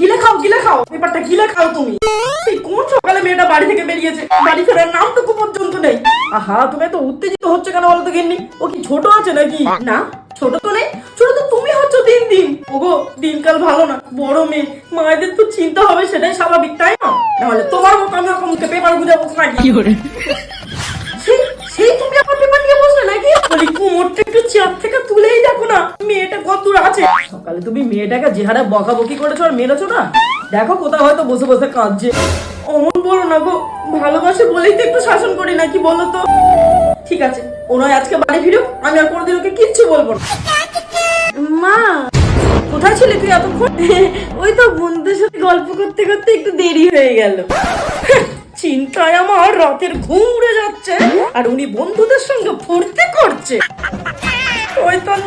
গিলে খাও গিলে খাও। পেপারটা গিলে খাও তুমি। কোন সকালে মেয়েটা বাড়ি থেকে বেরিয়েছে? বাড়ি ফেরার নামটুকু পর্যন্ত নেই। আহা, তুমি এত উত্তেজিত হচ্ছে কেন বলো তো গিন্নি? ও কি ছোট আছে নাকি? না, ছোট তো নেই। ছোট তো তুমি হচ্ছ দিন দিন। ওগো, দিনকাল ভালো না। বড় মেয়ে। মায়েদের তো চিন্তা হবে, সেটাই স্বাভাবিক, তাই না? নাহলে তোমার মতো আমি ওরকম পেপার গুজে বসে নাকি? চেয়ার থেকে তুলেই দেখো না, মেয়েটা কত দূর আছে সকালে তুমি মেয়েটাকে বকাবকি করেছ আর মেরেছো না? দেখো কোথাও হয়তো বসে বসে কাঁদছে। অমন বলো না গো, ভালোবাসে বলেই তো একটু শাসন করি, নাকি বলো তো? ঠিক আছে আজকে বাড়ি ফিরো আমি আর কোনোদিন ওকে কিচ্ছু বলব না। মা, কোথায় ছিলি তুই এতক্ষণ? ওই তো বন্ধুদের সাথে গল্প করতে করতে একটু দেরি হয়ে গেল। চিন্তায় আমার রাতের ঘুম উড়ে যাচ্ছে, আর উনি বন্ধুদের সঙ্গে ফুর্তি করছে। ওই তোর